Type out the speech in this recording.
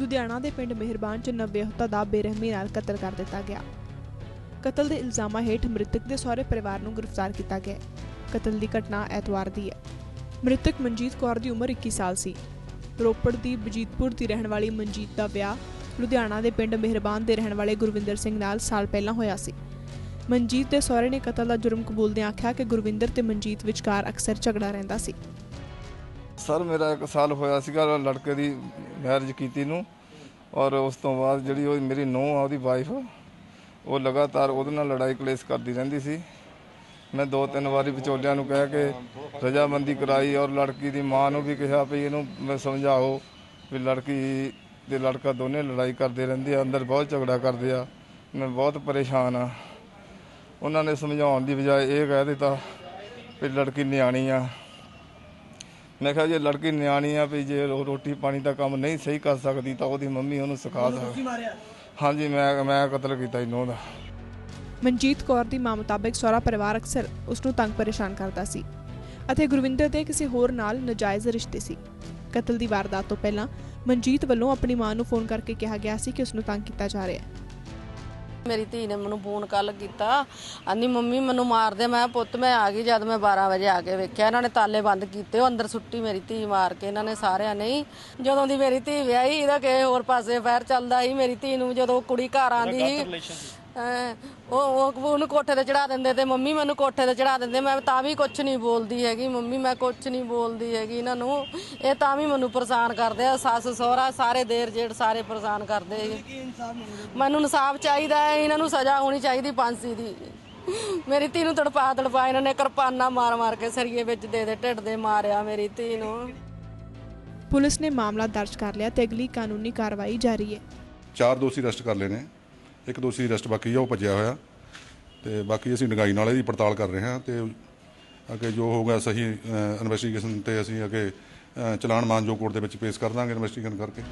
ਲੁਧਿਆਣਾ ਦੇ ਪਿੰਡ ਮਿਹਰਬਾਨ ਚ ਨਵਵਿਆਹੁਤਾ ਦਾ ਬੇਰਹਿਮੀ ਨਾਲ ਕਤਲ ਕਰ ਦਿੱਤਾ ਗਿਆ। ਕਤਲ ਦੇ ਇਲਜ਼ਾਮਾਂ ਹੇਠ ਮ੍ਰਿਤਕ ਦੇ ਸਹੁਰੇ ਪਰਿਵਾਰ ਨੂੰ ਗ੍ਰਿਫਤਾਰ ਕੀਤਾ ਗਿਆ। ਕਤਲ ਦੀ ਘਟਨਾ ਐਤਵਾਰ ਦੀ ਹੈ। ਮ੍ਰਿਤਕ ਮਨਜੀਤ ਕੌਰ ਦੀ ਉਮਰ 21 ਸਾਲ ਸੀ। ਰੋਪੜ ਦੀ ਬਜੀਤਪੁਰ ਦੀ ਰਹਿਣ ਵਾਲੀ ਮਨਜੀਤ ਦਾ ਵਿਆਹ ਲੁਧਿਆਣਾ ਦੇ ਪਿੰਡ ਮਿਹਰਬਾਨ ਦੇ ਰਹਿਣ ਵਾਲੇ ਗੁਰਵਿੰਦਰ ਸਿੰਘ ਨਾਲ ਸਾਲ ਪਹਿਲਾਂ ਹੋਇਆ ਸੀ। ਮਨਜੀਤ ਦੇ ਸਹੁਰੇ ਨੇ ਕਤਲ ਦਾ ਜੁਰਮ ਕਬੂਲਦਿਆਂ ਆਖਿਆ ਕਿ ਗੁਰਵਿੰਦਰ ਤੇ ਮਨਜੀਤ ਵਿਚਕਾਰ ਅਕਸਰ ਝਗੜਾ ਰਹਿੰਦਾ ਸੀ। ਸਰ, ਮੇਰਾ ਇੱਕ ਸਾਲ ਹੋਇਆ ਸੀਗਾ, ਲੜਕੇ ਦੀ ਮੈਰਿਜ ਕੀਤੀ ਨੂੰ ਔਰ ਉਸ ਤੋਂ ਬਾਅਦ ਜਿਹੜੀ ਉਹ ਮੇਰੀ ਨੂੰਹ ਆ, ਉਹਦੀ ਵਾਈਫ ਉਹ ਲਗਾਤਾਰ ਉਹਦੇ ਨਾਲ ਲੜਾਈ ਕਲੇਸ਼ ਕਰਦੀ ਰਹਿੰਦੀ ਸੀ। ਮੈਂ ਦੋ ਤਿੰਨ ਵਾਰੀ ਵਿਚੋਲਿਆਂ ਨੂੰ ਕਹਿ ਕੇ ਰਜਾਮੰਦੀ ਕਰਾਈ ਔਰ ਲੜਕੀ ਦੀ ਮਾਂ ਨੂੰ ਵੀ ਕਿਹਾ ਵੀ ਇਹਨੂੰ ਮੈਂ ਸਮਝਾਓ ਵੀ ਲੜਕੀ ਤੇ ਲੜਕਾ ਦੋਨੇ ਲੜਾਈ ਕਰਦੇ ਰਹਿੰਦੇ ਆ, ਅੰਦਰ ਬਹੁਤ ਝਗੜਾ ਕਰਦੇ ਆ। ਮੈਂ ਬਹੁਤ ਪਰੇਸ਼ਾਨ ਆ। ਉਹਨਾਂ ਨੇ ਸਮਝਾਉਣ ਦੀ ਬਜਾਏ ਇਹ ਕਹਿ ਦਿੱਤਾ ਵੀ ਲੜਕੀ ਨਿਆਣੀ ਆ। ਮੈਂ ਕਿਹਾ ਜੇ ਲੜਕੀ ਨਿਆਣੀ ਆ ਵੀ ਜੇ ਉਹ ਰੋਟੀ ਪਾਣੀ ਦਾ ਕੰਮ ਨਹੀਂ ਸਹੀ ਕਰ ਸਕਦੀ ਤਾਂ ਉਹਦੀ ਮੰਮੀ ਉਹਨੂੰ ਸਿਖਾ ਸਕਦੀ। ਹਾਂਜੀ ਮੈਂ ਮੈਂ ਕਤਲ ਕੀਤਾ ਇਹਨੂੰ ਦਾ। ਮਨਜੀਤ ਕੌਰ ਦੀ ਮਾਂ ਮੁਤਾਬਕ ਸਹੁਰਾ ਪਰਿਵਾਰ ਅਕਸਰ ਉਸ ਨੂੰ ਤੰਗ ਪਰੇਸ਼ਾਨ ਕਰਦਾ ਸੀ ਅਤੇ ਗੁਰਵਿੰਦਰ ਦੇ ਕਿਸੇ ਹੋਰ ਨਾਲ ਨਜਾਇਜ਼ ਰਿਸ਼ਤੇ ਸੀ। ਕਤਲ ਦੀ ਵਾਰਦਾਤ ਤੋਂ ਪਹਿਲਾਂ ਮਨਜੀਤ ਵੱਲੋਂ ਆਪਣੀ ਮਾਂ ਨੂੰ ਫੋਨ ਕਰਕੇ ਕਿਹਾ ਗਿਆ ਸੀ ਕਿ ਉਸ ਨੂੰ ਤੰਗ ਕੀਤਾ ਜਾ ਰਿਹਾ ਹੈ। ਮੇਰੀ ਧੀ ਨੇ ਮੈਨੂੰ ਫੋਨ ਕੱਲ ਕੀਤਾ। ਆਂਦੀ ਮੰਮੀ ਮੈਨੂੰ ਮਾਰਦੇ। ਮੈਂ ਕਿਹਾ, ਪੁੱਤ ਮੈਂ ਆ ਗਈ ਜਦ ਮੈਂ 12 ਵਜੇ ਆ ਕੇ ਵੇਖਿਆ। ਇਹਨਾਂ ਨੇ ਤਾਲੇ ਬੰਦ ਕੀਤੇ ਉਹ ਅੰਦਰ ਸੁੱਟੀ ਮੇਰੀ ਧੀ ਮਾਰ ਕੇ। ਇਹਨਾਂ ਨੇ ਸਾਰਿਆਂ ਨੇ ਹੀ। ਜਦੋਂ ਦੀ ਮੇਰੀ ਧੀ ਵਿਆਹੀ ਇਹਦਾ ਕਿਸੇ ਹੋਰ ਪਾਸੇ ਫੈਰ ਚੱਲਦਾ ਸੀ। ਮੇਰੀ ਧੀ ਨੂੰ ਜਦੋਂ ਕੁੜੀ ਘਰ ਆਂਦੀ ਸੀ। ਹੈਂ, ਉਹ ਉਹ ਉਹਨੂੰ ਕੋਠੇ ਤੇ ਚੜਾ ਦਿੰਦੇ ਤੇ ਮੰਮੀ ਮੈਨੂੰ ਕੋਠੇ ਤੇ ਚੜਾ ਦਿੰਦੇ। ਮੈਂ ਤਾਂ ਵੀ ਕੁਝ ਨਹੀਂ ਬੋਲਦੀ ਹੈਗੀ। ਮੰਮੀ ਮੈਂ ਕੁਝ ਨਹੀਂ ਬੋਲਦੀ ਹੈਗੀ ਇਹਨਾਂ ਨੂੰ। ਇਹ ਤਾਂ ਵੀ ਮੈਨੂੰ ਪਰੇਸ਼ਾਨ ਕਰਦੇ ਆ। ਸੱਸ ਸਹੁਰਾ ਸਾਰੇ ਦੇਰ ਜੇੜ ਸਾਰੇ ਪਰੇਸ਼ਾਨ ਕਰਦੇ ਹੈਗੇ। ਮੈਨੂੰ ਇਨਸਾਫ ਚਾਹੀਦਾ ਹੈ। ਇਹਨਾਂ ਨੂੰ ਸਜ਼ਾ ਹੋਣੀ ਚਾਹੀਦੀ ਫਾਂਸੀ ਦੀ। ਮੇਰੀ ਧੀ ਨੂੰ ਤੜਪਾ ਤੜਪਾ ਇਹਨਾਂ ਨੇ ਕਿਰਪਾਨਾਂ ਮਾਰ ਮਾਰ ਕੇ ਸਰੀਏ ਵਿੱਚ ਦੇ ਦੇ ਢਿੱਡ ਦੇ ਮਾਰਿਆ ਮੇਰੀ ਧੀ ਨੂੰ। ਪੁਲਿਸ ਨੇ ਮਾਮਲਾ ਦਰਜ ਕਰ ਲਿਆ ਤੇ ਅਗਲੀ ਕਾਨੂੰਨੀ ਕਾਰਵਾਈ ਜਾਰੀ ਹੈ। ਚਾਰ ਦੋਸ਼ੀ ਅਰੈਸਟ ਕਰ ਲਏ ਨੇ। ਇੱਕ ਦੋਸ਼ੀ ਅਰੈਸਟ ਬਾਕੀ ਆ ਉਹ ਭੱਜਿਆ ਹੋਇਆ। ਤੇ ਬਾਕੀ ਅਸੀਂ ਡਗਾਈ ਨਾਲ ਇਹਦੀ ਪੜਤਾਲ ਕਰ ਰਹੇ ਹਾਂ ਤੇ ਅੱਗੇ ਜੋ ਹੋਊਗਾ ਸਹੀ ਇਨਵੈਸਟੀਗੇਸ਼ਨ ਤੇ ਅਸੀਂ ਅੱਗੇ ਅ, ਚਲਾਨ ਮਾਨਜੋ ਕੋਰਟ ਦੇ ਵਿੱਚ ਪੇਸ਼ ਕਰ ਦਾਂਗੇ ਇਨਵੈਸਟੀਗੇਸ਼ਨ ਕਰਕੇ।